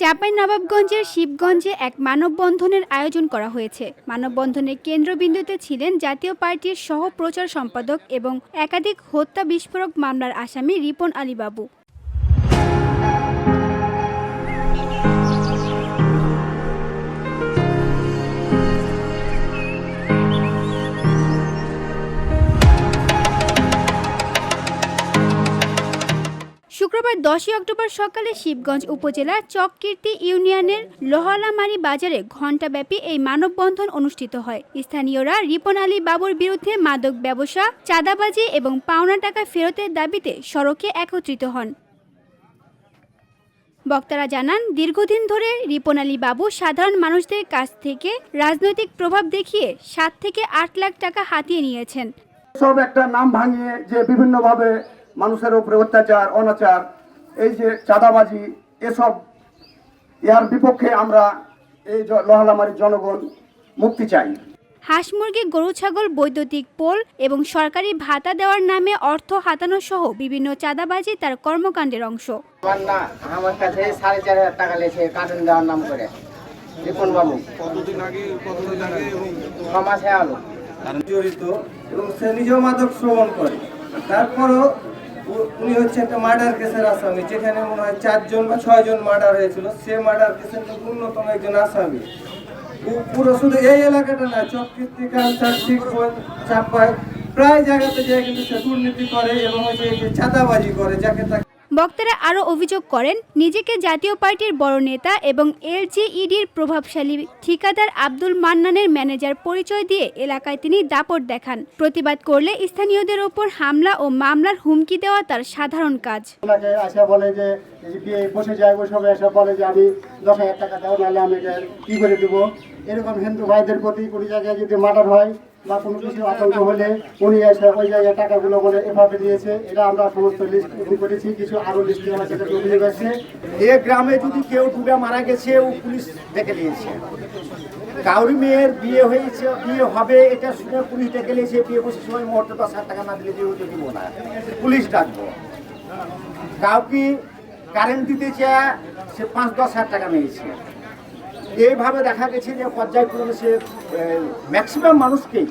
চাঁপাই নবাবগঞ্জের শিবগঞ্জে এক মানববন্ধনের আয়োজন করা হয়েছে। মানববন্ধনের কেন্দ্রবিন্দুতে ছিলেন জাতীয় পার্টির সহ প্রচার সম্পাদক এবং একাধিক হত্যা বিস্ফোরক মামলার আসামি রিপন আলী বাবু শুক্রবার দশই অক্টোবর সকালে শিবগঞ্জ উপজেলার চককীর্তি ইউনিয়নের লোহালামারি বাজারে ঘণ্টাব্যাপী এই মানববন্ধন অনুষ্ঠিত হয়। স্থানীয়রা রিপন আলী বাবুর বিরুদ্ধে মাদক ব্যবসা, চাঁদাবাজি এবং পাওনা টাকা ফেরতের দাবিতে সড়কে একত্রিত হন। বক্তারা জানান, দীর্ঘদিন ধরে রিপন আলী বাবু সাধারণ মানুষদের কাছ থেকে রাজনৈতিক প্রভাব দেখিয়ে সাত থেকে আট লাখ টাকা হাতিয়ে নিয়েছেন। সব একটা নাম ভাঙিয়ে যে বিভিন্নভাবে মানুষের উপরে অত্যাচার অনাচার এই যে চাঁদাবাজি এসব ইয়ার বিপক্ষে আমরা এই জ- জনগণ মুক্তি চাই। হাঁস মুরগি গরু ছাগল বৈদ্যুতিক পোল এবং সরকারি ভাতা দেওয়ার নামে অর্থ হাতানো সহ বিভিন্ন চাঁদাবাজি তার কর্মকাণ্ডের অংশ। আমার কাছে সাড়ে চার হাজার টাকা লেছে কার্টুন দেওয়ার নাম করে। রিপন বাবু। কতদিন আগে কতদিন আগে? ছ মাসে আলো। জড়িত এবং সে নিজেও মাদক শ্রবণ করে। তারপরও উনি হচ্ছে একটা মার্ডার কেসের আসামি, যেখানে মনে হয় চারজন বা ছয়জন মার্ডার হয়েছিল। সে মার্ডার কেসের অন্যতম একজন আসামি। পুরো শুধু এই এলাকাটা না শিখগঞ্জ চাপায়, প্রায় জায়গাতে যায় কিন্তু সে দুর্নীতি করে এবং হচ্ছে ছাতাবাজি করে, যাকে তাকে বক্তারা আরও অভিযোগ করেন, নিজেকে জাতীয় পার্টির বড় নেতা এবং এলজিইডির প্রভাবশালী ঠিকাদার আব্দুল মান্নানের ম্যানেজার পরিচয় দিয়ে এলাকায় তিনি দাপট দেখান। প্রতিবাদ করলে স্থানীয়দের ওপর হামলা ও মামলার হুমকি দেওয়া তার সাধারণ কাজ। এরকম হিন্দু ভাইদের প্রতি কোনো জায়গায় যদি মার্ডার হয় বা কোনো কিছু আতঙ্ক হলে উনি এসে ওই জায়গায় টাকাগুলো বলে এভাবে দিয়েছে। এটা আমরা সমস্ত লিস্ট করেছি, কিছু আরও লিস্ট করা সেটা অভিযোগ আছে এ গ্রামে যদি কেউ ডুবে মারা গেছে, ও পুলিশ ডেকে নিয়েছে। কাউরি মেয়ের বিয়ে হয়েছে, বিয়ে হবে, এটা শুনে পুলিশ ডেকে নিয়েছে, বিয়ে বসে সময় মুহূর্তে দশ হাজার টাকা না দিলে বিয়ে হতে দিব না। পুলিশ ডাকবো। কাউকে কারেন্ট দিতে চায়, সে পাঁচ, দশ হাজার টাকা নিয়েছে। এইভাবে দেখা গেছে যে পর্যায়ক্রমে সে ম্যাক্সিমাম মানুষকেই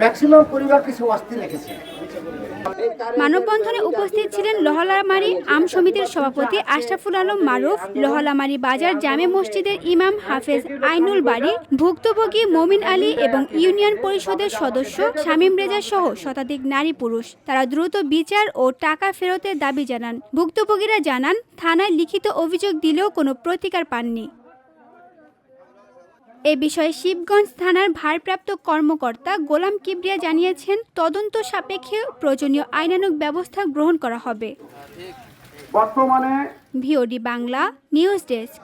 ম্যাক্সিমাম পরিবারকে সে অস্থির রেখেছে। মানববন্ধনে উপস্থিত ছিলেন লহলামারি আম সমিতির সভাপতি আশরাফুল আলম মারুফ, লহলামারি বাজার জামে মসজিদের ইমাম হাফেজ আইনুল বাড়ি ভুক্তভোগী মমিন আলী এবং ইউনিয়ন পরিষদের সদস্য শামীম রেজা সহ শতাধিক নারী পুরুষ। তারা দ্রুত বিচার ও টাকা ফেরতের দাবি জানান। ভুক্তভোগীরা জানান, থানায় লিখিত অভিযোগ দিলেও কোনো প্রতিকার পাননি। এ বিষয়ে শিবগঞ্জ থানার ভারপ্রাপ্ত কর্মকর্তা গোলাম কিবরিয়া জানিয়েছেন তদন্ত সাপেক্ষে প্রয়োজনীয় আইনানুক ব্যবস্থা গ্রহণ করা হবে। বর্তমানে ভিওডি বাংলা নিউজ ডেস্ক।